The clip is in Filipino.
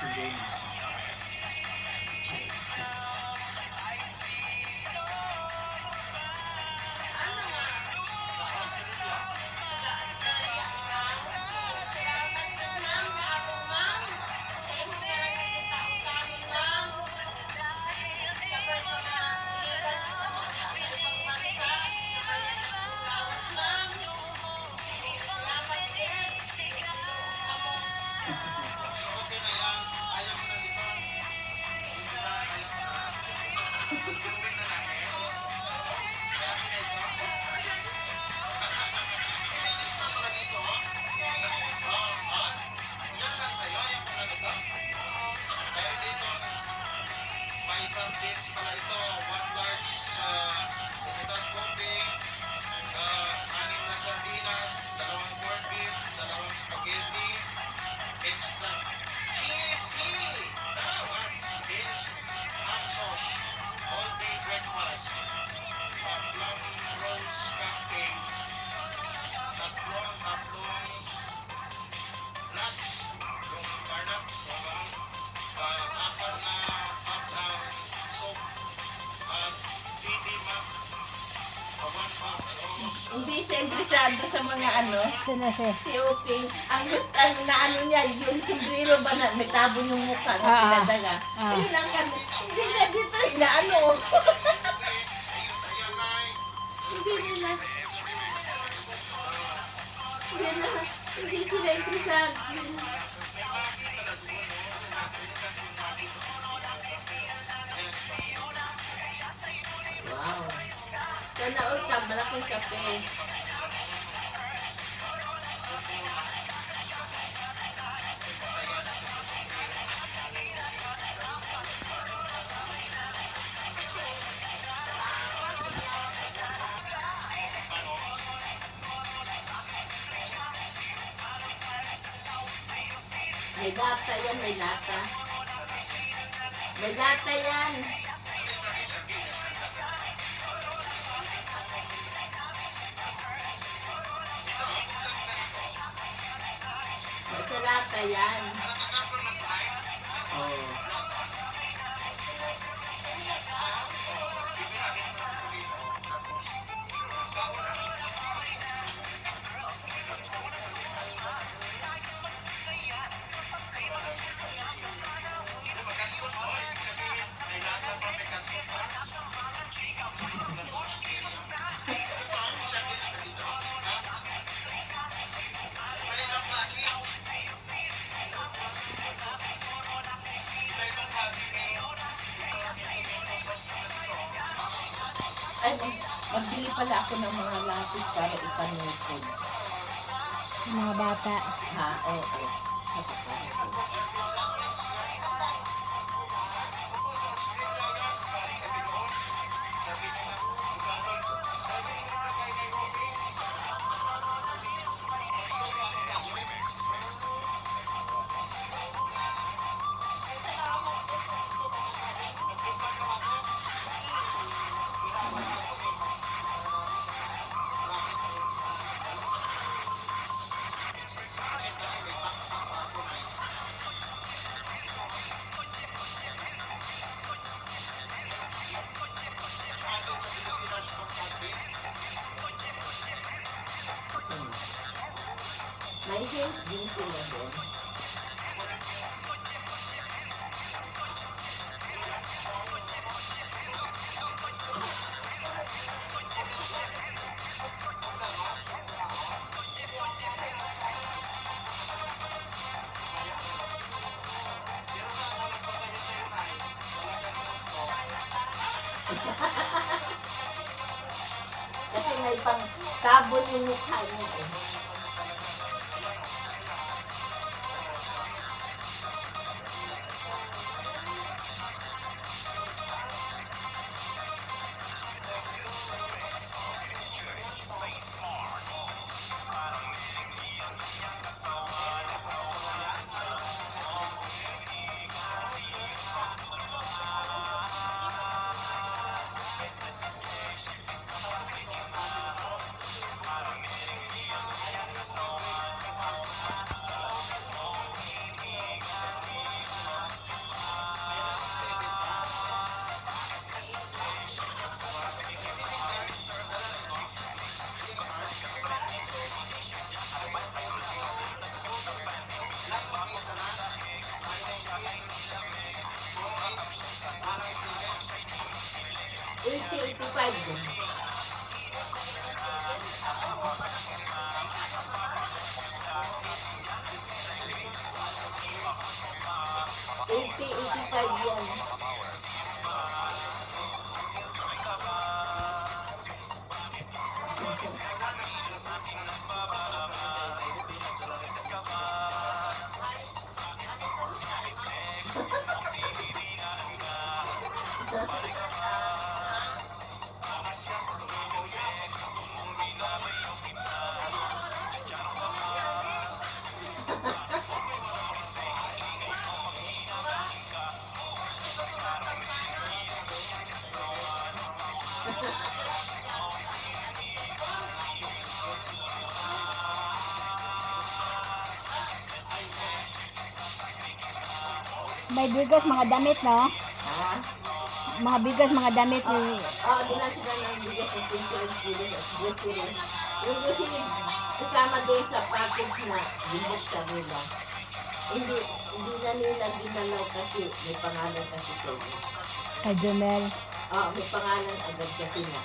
Sige. May siya interesado sa mga ano, Sino siya? si Uping. Ang gusto, ang naano niya, yung sombrero ba na may tabo yung mukha na Ah, ah. pinadaga. Ah. Ayun ang kan, hindi na dito, inaano. hindi nila, hindi na, hindi sila interesado. Wow. Sana uta, malaking kape. Lata yan, may lata. May lata yan. May lata yan. Oh. Ay, magbili pala ako ng mga lapis para ipanukod. Mga bata. Ha, oo. Oh, Din sila doon. Kasi may pang tabon yung mukha niya eh. Pipe দেবো May bigas, mga damit, no? Ha? Mga bigas, mga damit. Ah, Yung, oh, di lang sila ng bigas ng 20 kilos at grocery. Yung grocery, kasama doon sa package na bigas kanila. Hindi, hindi na nila dinalaw kasi may pangalan kasi kayo. kay Jomel. Ah, may pangalan agad kasi na.